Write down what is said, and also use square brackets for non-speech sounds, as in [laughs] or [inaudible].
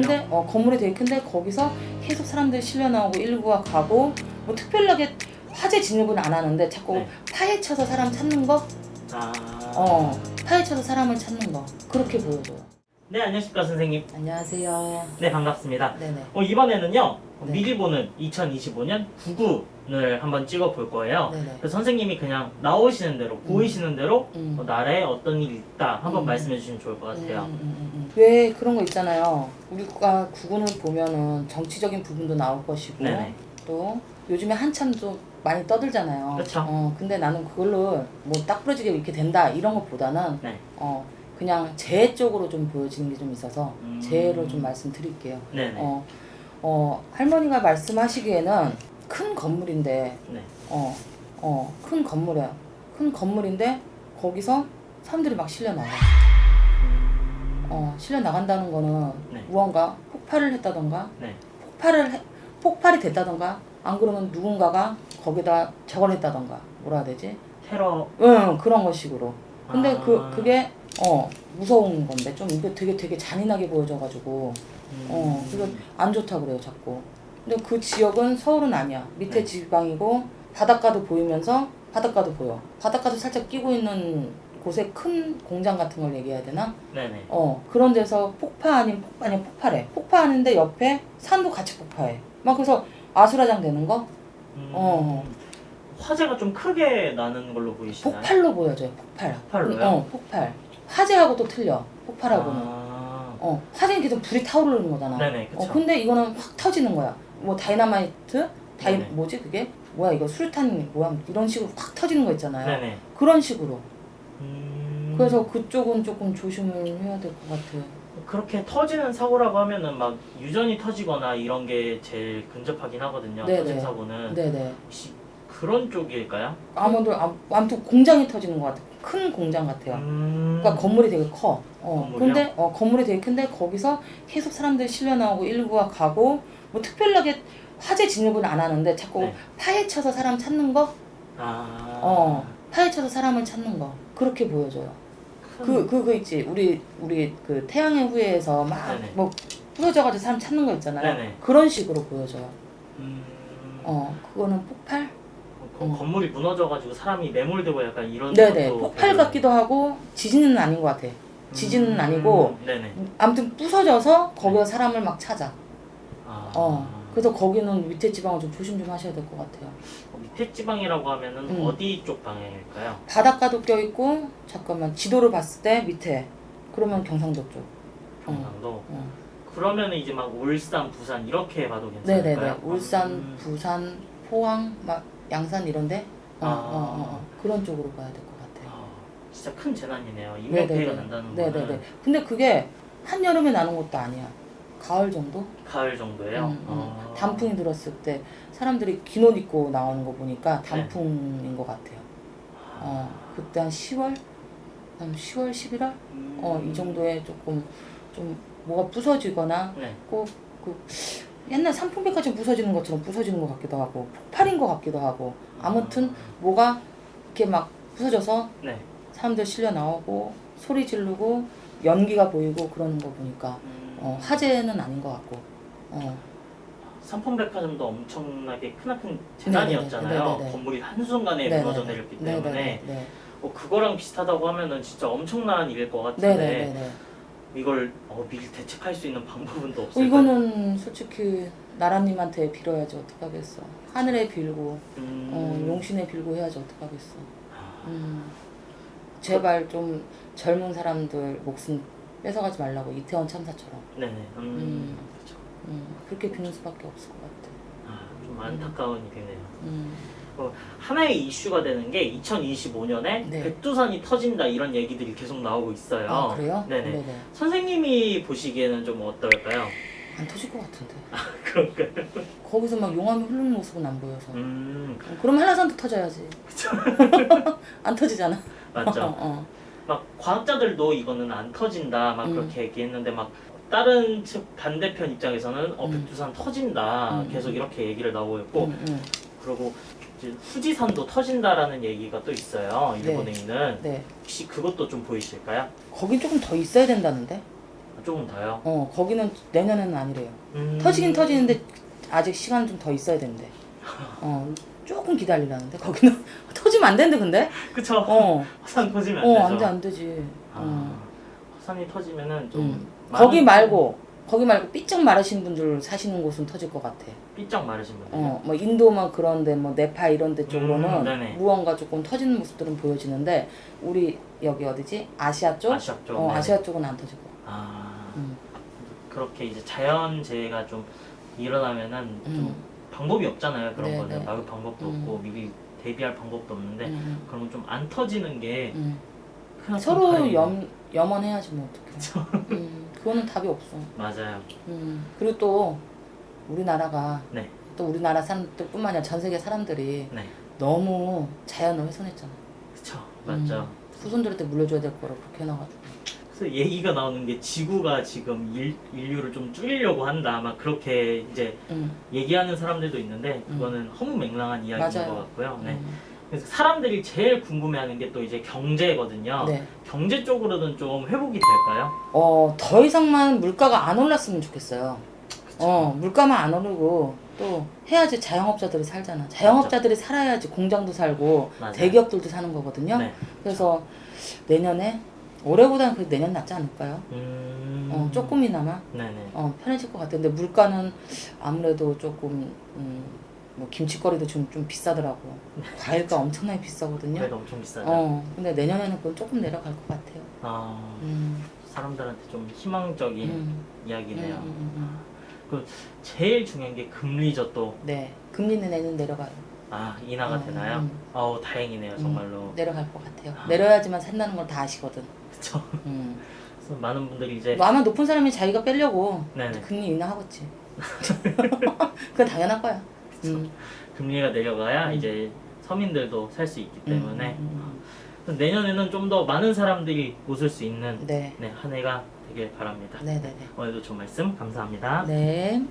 근데 어, 건물이 되게 큰데 거기서 계속 사람들이 실려 나오고 일부가 가고 뭐 특별하게 화재 진입은 안 하는데 자꾸 네. 파헤쳐서 사람 찾는 거, 아. 어 파헤쳐서 사람을 찾는 거 그렇게 보여줘요. 네, 안녕하십니까 선생님. 안녕하세요. 네, 반갑습니다. 네네. 어, 이번에는요. 네. 미리 보는 2025년 99를 한번 찍어 볼 거예요. 네네. 그래서 선생님이 그냥 나오시는 대로 보이시는 대로 음. 어, 나라에 어떤 일이 있다 한번 음. 말씀해 주시면 좋을 것 같아요. 음, 음, 음, 음. 왜 그런 거 있잖아요. 우리가 구군을 보면은 정치적인 부분도 나올 것이고 네네. 또 요즘에 한참 좀 많이 떠들잖아요. 그쵸. 어, 근데 나는 그걸로 뭐 딱 부러지게 이렇게 된다 이런 것보다는 네. 어, 그냥 재해 쪽으로 좀 보여지는 게 좀 있어서 음. 재해로 좀 말씀드릴게요. 네네. 어, 어, 할머니가 말씀하시기에는 큰 건물인데 네. 어, 어, 큰 건물이야. 큰 건물인데 거기서 사람들이 막 실려 나가. 음. 어, 실려 나간다는 거는 네. 무언가 폭발을 했다던가 네. 폭발을 해- 폭발이 됐다던가 안 그러면 누군가가 거기다 저걸 했다던가 뭐라 해야 되지? 테러. 응 그런 것식으로. 근데 아. 그 그게 어 무서운 건데 좀 이거 되게 되게 잔인하게 보여져가지고 음. 어 그래서 안 좋다 그래요 자꾸. 근데 그 지역은 서울은 아니야. 밑에 네. 지방이고 바닷가도 보이면서 바닷가도 보여. 바닷가도 살짝 끼고 있는 곳에 큰 공장 같은 걸 얘기해야 되나? 네네. 어 그런 데서 폭파 아닌 폭 아니 폭발해. 폭파하는데 옆에 산도 같이 폭파해. 막 그래서 아수라장 되는 거 음. 어. 화재가 좀 크게 나는 걸로 보이시나요? 폭발로 보여져요. 폭발. 폭발로요? 어 폭발. 화재하고 또 틀려. 폭발하고는. 아. 어 화재는 계속 불이 타오르는 거잖아. 네네, 그쵸. 어 근데 이거는 확 터지는 거야. 뭐 다이나마이트 다이 네네. 뭐지 그게 뭐야 이거 수류탄 뭐야 이런 식으로 확 터지는 거 있잖아요. 네네. 그런 식으로. 음. 그래서 그쪽은 조금 조심을 해야 될 것 같아요. 그렇게 터지는 사고라고 하면은 막 유전이 터지거나 이런 게 제일 근접하긴 하거든요. 네네. 터진 사고는 네네. 혹시 그런 쪽일까요? 아무도 암- 아무튼 공장이 터지는 것 같아. 큰 공장 같아요. 음. 그러니까 건물이 되게 커. 어. 건물이요? 근데 어 건물이 되게 큰데 거기서 계속 사람들이 실려 나오고 일부가 가고 뭐 특별하게 화재 진입은 안 하는데 자꾸 네. 파헤쳐서 사람 찾는 거, 아. 어 파헤쳐서 사람을 찾는 거 그렇게 보여줘요. 큰- 그 그거 있지 우리 우리 그 태양의 후예에서 막 네네. 뭐 부서져가지고 사람 찾는 거 있잖아요. 네네. 그런 식으로 보여져요. 음. 어 그거는 폭발? 그 음. 건물이 무너져가지고 사람이 매몰되고 약간 이런 네네 것도 폭발 되게- 같기도 하고 지진은 아닌 것 같아. 지진은 음. 아니고 네네. 아무튼 부서져서 거기서 사람을 막 찾아. 아. 어. 그래서 거기는 밑에 지방을 좀 조심 좀 하셔야 될 것 같아요. 어, 밑에 지방이라고 하면은 음. 어디 쪽 방향일까요? 바닷가도 껴있고 잠깐만 지도를 봤을 때 밑에 그러면 경상도 쪽. 경상도. 어. 그러면 이제 막 울산, 부산 이렇게 봐도 괜찮을까요? 네네네. 울산, 음. 부산, 포항, 막 양산 이런데 어, 아. 어, 어, 어. 그런 쪽으로 가야 될 것 같아요. 아, 진짜 큰 재난이네요. 인명피해가 난다는 거는 네네네. 근데 그게 한 여름에 나는 것도 아니야. 가을 정도? 가을 정도예요. 음, 음. 아. 단풍이 들었을 때 사람들이 긴 옷 입고 나오는 거 네. 보니까 단풍인 것 같아요. 어, 그때 한 10월? 한 10월, 11월? 음. 어, 이 정도에 조금 좀 뭐가 부서지거나 네. 꼭그 옛날 산풍백화점 부서지는 것처럼 부서지는 것 같기도 하고 폭발인 것 같기도 하고 아무튼 뭐가 이렇게 막 부서져서 네. 사람들 실려 나오고 소리 지르고 연기가 보이고 그러는 거 보니까 음. 어, 화재는 아닌 것 같고 어, 삼풍백화점도 엄청나게 크나큰 재난이었잖아요. 네네네. 네네네. 건물이 한순간에 네네네. 무너져 내렸기 때문에 네네네. 네. 어, 그거랑 비슷하다고 하면은 진짜 엄청난 일일 것 같은데 네네네. 이걸 어, 미리 대책할 수 있는 방법은 또 어, 없을까요? 이거는 솔직히 나라님한테 빌어야지 어떡하겠어. 하늘에 빌고 음... 어, 용신에 빌고 해야지 어떡하겠어. 아, 음, 제발 좀 젊은 사람들 목숨 뺏어가지 말라고 이태원 참사처럼 네네. 음, 음. 그렇죠. 음, 그렇게 비는 수밖에 없을 것 같아. 아, 좀 안타까운 일이네요. 음, 하나의 이슈가 되는 게 2025년에 네. 백두산이 터진다 이런 얘기들이 계속 나오고 있어요. 아 그래요? 네네. 네네. 선생님이 보시기에는 좀 어떨까요? 안 터질 것 같은데. 그런가요? [laughs] 거기서 막 용암이 흐르는 모습은 안 보여서. 음, 어, 그럼 한라산도 터져야지. [laughs] 안 터지잖아. 맞죠. [laughs] 어, 막 과학자들도 이거는 안 터진다 막 음. 그렇게 얘기했는데 막 다른 측 반대편 입장에서는 어 음. 백두산 터진다 음. 계속 이렇게 얘기를 나오고 어. 있고 음, 음. 그리고 이제 후지산도 터진다라는 얘기가 또 있어요 네. 일본에 있는 네. 혹시 그것도 좀 보이실까요? 거긴 조금 더 있어야 된다는데. 조금 더요. 어 거기는 내년에는 아니래요. 음. 터지긴 터지는데 아직 시간 좀 더 있어야 된대. 어 조금 기다리라는데 거기는 [laughs] 터지면 안 된대 근데. 그쵸. 어. [laughs] 화산 터지면 안 되죠. 어, 안 돼, 안 되지. 아, 어. 화산이 터지면은 좀 음. 많은 거기 말고, 거기 말고 삐쩍 마르신 분들 사시는 곳은 터질 것 같아. 삐쩍 마르신 분들. 어, 뭐 인도만 그런데 뭐 네파 이런 데 음, 쪽으로는 네네. 무언가 조금 터지는 모습들은 보여지는데 우리 여기 어디지? 아시아 쪽? 아시아 쪽. 어, 네네. 아시아 쪽은 안 터질 거. 아, 음. 그렇게 이제 자연재해가 좀 일어나면은 좀 음. 방법이 없잖아요. 그런 네, 거는 네. 막을 방법도 음. 없고 미리 대비할 방법도 없는데 음, 그러면 좀 안 터지는 게 음. 좀 서로. 염, 염원해야지 뭐 어떡해. 음, 그거는 답이 없어. 맞아요. 음. 그리고 또 우리나라가 네. 또 우리나라 사람들뿐만 아니라 전 세계 사람들이 네. 너무 자연을 훼손했잖아. 그쵸. 맞죠. 음. 후손들한테 물려줘야 될 거를 그렇게 해놔가지고. 그래서 얘기가 나오는 게 지구가 지금 일, 인류를 좀 줄이려고 한다. 막 그렇게 이제 음. 얘기하는 사람들도 있는데 그거는 허무맹랑한 이야기인 맞아요. 것 같고요. 네. 음. 그래서 사람들이 제일 궁금해하는 게 또 이제 경제거든요. 네. 경제 쪽으로는 좀 회복이 될까요? 어, 더 이상만 물가가 안 올랐으면 좋겠어요. 어, 물가만 안 오르고 또 해야지 자영업자들이 살잖아. 자영업자들이 살아야지 공장도 살고 맞아요. 대기업들도 사는 거거든요. 네. 그래서 내년에 올해보다는 그래도 내년 낫지 않을까요? 음. 어, 조금이나마 네네. 어, 편해질 것 같은데 물가는 아무래도 조금 음, 뭐 김치거리도 좀, 좀 비싸더라고. 과일가 엄청나게 비싸거든요. 그래도 엄청 비싸죠. 어, 근데 내년에는 그건 조금 내려갈 것 같아요. 아, 음, 사람들한테 좀 희망적인 음, 이야기네요. 음, 음, 음. 제일 중요한 게 금리죠 또. 네, 금리는 내년 내려가요. 아 인하가 음, 되나요? 음. 아우 다행이네요 정말로. 내려갈 것 같아요. 아. 내려야지만 산다는 걸 다 아시거든. 그쵸. 음. 그래서 많은 분들이 이제 뭐 아마 높은 사람이 자기가 빼려고 네네. 금리 인하하겠지. [laughs] 그건 당연한 거야. 음. 금리가 내려가야 음. 이제 서민들도 살 수 있기 때문에 음, 음, 내년에는 좀 더 많은 사람들이 웃을 수 있는 음. 네, 네, 한 해가 되길 바랍니다. 네, 네, 오늘도 좋은 말씀 감사합니다. 네. 네.